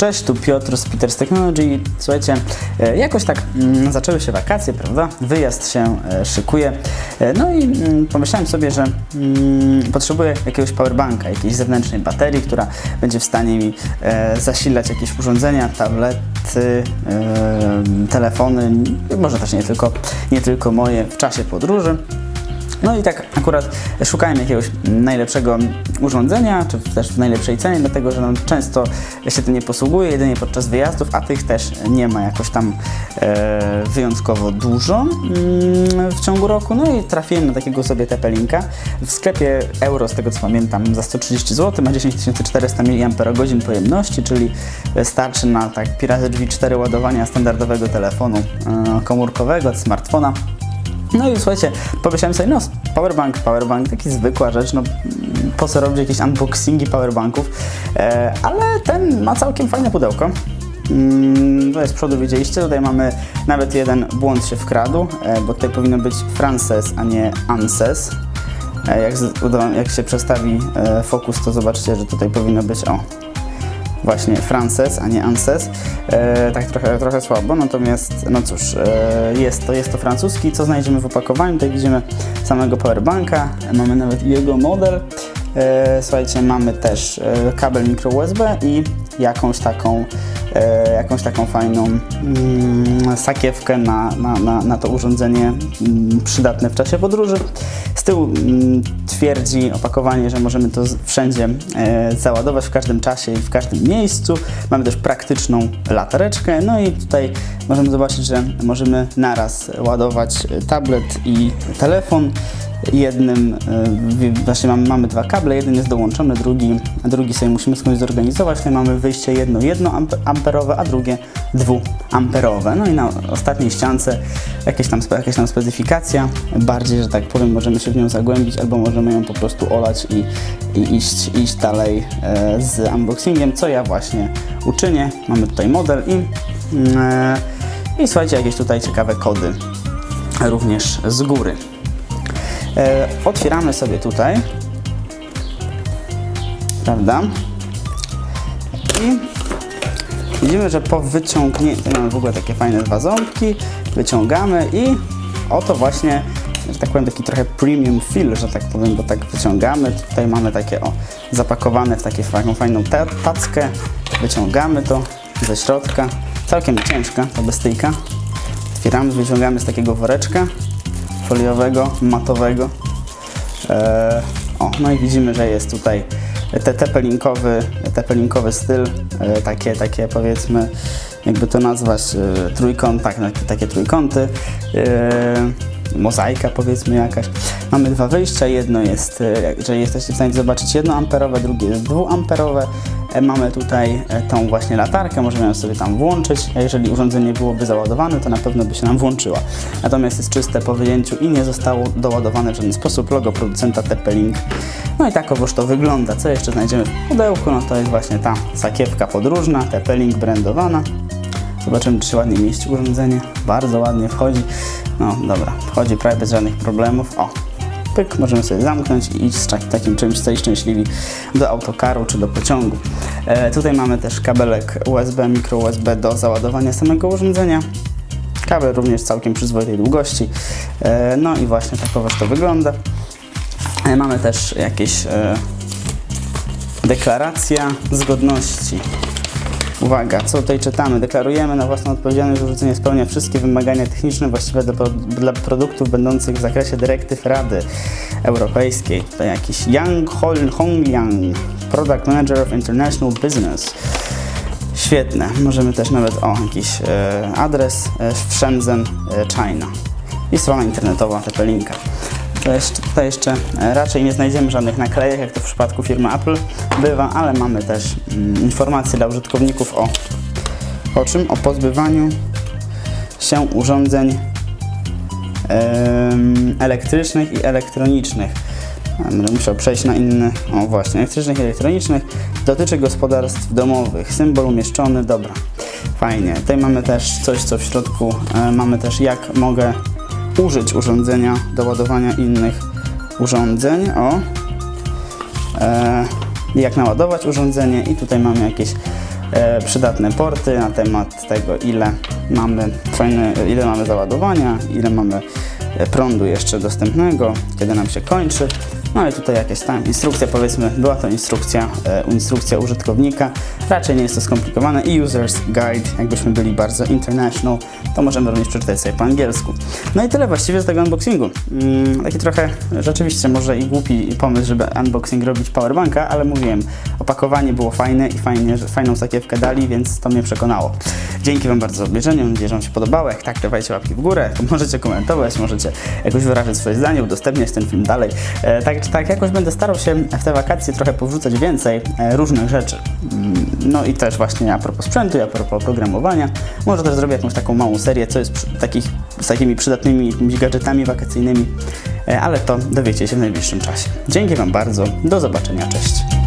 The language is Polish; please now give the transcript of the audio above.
Cześć, tu Piotr z Peters Technology. Słuchajcie, e, jakoś tak mm, zaczęły się wakacje, prawda? Wyjazd się e, szykuje. E, No i mm, pomyślałem sobie, że mm, potrzebuję jakiegoś powerbanka, jakiejś zewnętrznej baterii, która będzie w stanie mi zasilać jakieś urządzenia, tablety, telefony, może też nie tylko, nie tylko moje w czasie podróży. No i tak akurat szukałem jakiegoś najlepszego urządzenia, czy też w najlepszej cenie, dlatego że no, często się tym nie posługuję, jedynie podczas wyjazdów, a tych też nie ma jakoś tam e, wyjątkowo dużo mm, w ciągu roku. No i trafiłem na takiego sobie Tepelinka w sklepie euro, z tego co pamiętam, za 130 zł, ma 10400 mAh pojemności, czyli starczy na tak pi razy drzwi 4 ładowania standardowego telefonu e, komórkowego, smartfona. No i słuchajcie, pomyślałem sobie, no powerbank, powerbank, taki zwykła rzecz, no po co robić jakieś unboxingi powerbanków, e, ale ten ma całkiem fajne pudełko. Mm, to jest z przodu, widzieliście, tutaj mamy nawet jeden błąd się wkradł, e, bo tutaj powinno być Frances, a nie Anses. E, jak, jak się przestawi e, fokus, to zobaczycie, że tutaj powinno być, o, właśnie Frances, a nie Anses. E, tak trochę, trochę słabo, natomiast no cóż, e, jest, to, jest to francuski. Co znajdziemy w opakowaniu? Tutaj widzimy samego powerbanka, mamy nawet jego model. E, słuchajcie, mamy też e, kabel micro USB i jakąś taką, e, jakąś taką fajną mm, sakiewkę na, na, na, na to urządzenie mm, przydatne w czasie podróży. Z tyłu mm, twierdzi opakowanie, że możemy to wszędzie e, załadować w każdym czasie i w każdym miejscu. Mamy też praktyczną latareczkę. No i tutaj możemy zobaczyć, że możemy naraz ładować tablet i telefon. Jednym, e, właśnie mamy, mamy dwa kable, jeden jest dołączony, drugi, drugi sobie musimy skądś zorganizować. Tutaj mamy wyjście jedno, jedno amp- amperowe, a drugie dwuamperowe. No i na ostatniej ściance jakieś tam, jakaś tam specyfikacja, bardziej, że tak powiem, możemy się w nią zagłębić, albo możemy ją po prostu olać i, i iść, iść dalej e, z unboxingiem, co ja właśnie uczynię. Mamy tutaj model i, mm, e, i słuchajcie, jakieś tutaj ciekawe kody również z góry. E, otwieramy sobie tutaj, prawda? I widzimy, że po wyciągnięciu, mamy w ogóle takie fajne dwa ząbki, wyciągamy i oto właśnie, że tak powiem, taki trochę premium feel, że tak powiem, bo tak wyciągamy. Tutaj mamy takie o, zapakowane w taką fajną ta- tackę, wyciągamy to ze środka. Całkiem ciężka ta bestyjka. Otwieramy, wyciągamy z takiego woreczka foliowego, matowego. E, o, no i widzimy, że jest tutaj te tepelinkowy, tepelinkowy styl, e, takie, takie powiedzmy, jakby to nazwać, e, trójkąt, tak, takie trójkąty, e, mozaika powiedzmy jakaś. Mamy dwa wyjścia, jedno jest, e, jeżeli jesteście w stanie zobaczyć, jedno amperowe, drugie jest dwuamperowe. E, Mamy tutaj e, tą właśnie latarkę, możemy ją sobie tam włączyć, a jeżeli urządzenie byłoby załadowane, to na pewno by się nam włączyła. Natomiast jest czyste po wyjęciu i nie zostało doładowane w żaden sposób logo producenta TP-Link. No i takowoż to wygląda. Co jeszcze znajdziemy w pudełku? No to jest właśnie ta sakiewka podróżna, TP-Link brandowana. Zobaczymy, czy się ładnie mieści urządzenie. Bardzo ładnie wchodzi. No dobra, wchodzi prawie bez żadnych problemów. O, pyk, możemy sobie zamknąć i iść z tak- takim czymś, stay szczęśliwi do autokaru czy do pociągu. E, tutaj mamy też kabelek USB, mikro USB do załadowania samego urządzenia. Kabel również całkiem przyzwoitej długości. E, no i właśnie takowoż to wygląda. E, mamy też jakieś e, deklaracja zgodności. Uwaga, co tutaj czytamy? Deklarujemy na własną odpowiedzialność, że urządzenie spełnia wszystkie wymagania techniczne właściwe dla, dla produktów będących w zakresie dyrektyw Rady Europejskiej. To jakiś Yang Hol Hongyang, Product Manager of International Business. Świetne. Możemy też nawet, o, jakiś e, adres e, w Shenzhen, e, China. I strona internetowa TP-Linka. To jeszcze, tutaj jeszcze raczej nie znajdziemy żadnych naklejek, jak to w przypadku firmy Apple bywa, ale mamy też mm, informacje dla użytkowników o, o czym? O pozbywaniu się urządzeń elektrycznych i elektronicznych. Będę musiał przejść na inny, o właśnie, elektrycznych i elektronicznych. Dotyczy gospodarstw domowych. Symbol umieszczony, dobra, fajnie. Tutaj mamy też coś, co w środku, e, mamy też jak mogę użyć urządzenia do ładowania innych urządzeń. O, e, jak naładować urządzenie i tutaj mamy jakieś e, przydatne porty na temat tego, ile mamy fajne, ile mamy załadowania, ile mamy e, prądu jeszcze dostępnego, kiedy nam się kończy. No i tutaj jakaś tam instrukcja, powiedzmy, była to instrukcja, e, instrukcja użytkownika. Raczej nie jest to skomplikowane i user's guide, jakbyśmy byli bardzo international, to możemy również przeczytać sobie po angielsku. No i tyle właściwie z tego unboxingu. Mm, taki trochę rzeczywiście może i głupi pomysł, żeby unboxing robić powerbanka, ale mówiłem, opakowanie było fajne i fajnie, że fajną sakiewkę dali, więc to mnie przekonało. Dzięki Wam bardzo za obejrzenie, mam nadzieję, że Wam się podobało. Jak tak, dawajcie łapki w górę, możecie komentować, możecie jakoś wyrażać swoje zdanie, udostępniać ten film dalej. E, tak czy tak, jakoś będę starał się w te wakacje trochę powrzucać więcej e, różnych rzeczy. Mm, No i też właśnie a propos sprzętu, a propos oprogramowania. Może też zrobię jakąś taką małą serię, co jest takich, z takimi przydatnymi gadżetami wakacyjnymi, e, ale to dowiecie się w najbliższym czasie. Dzięki Wam bardzo, do zobaczenia, cześć.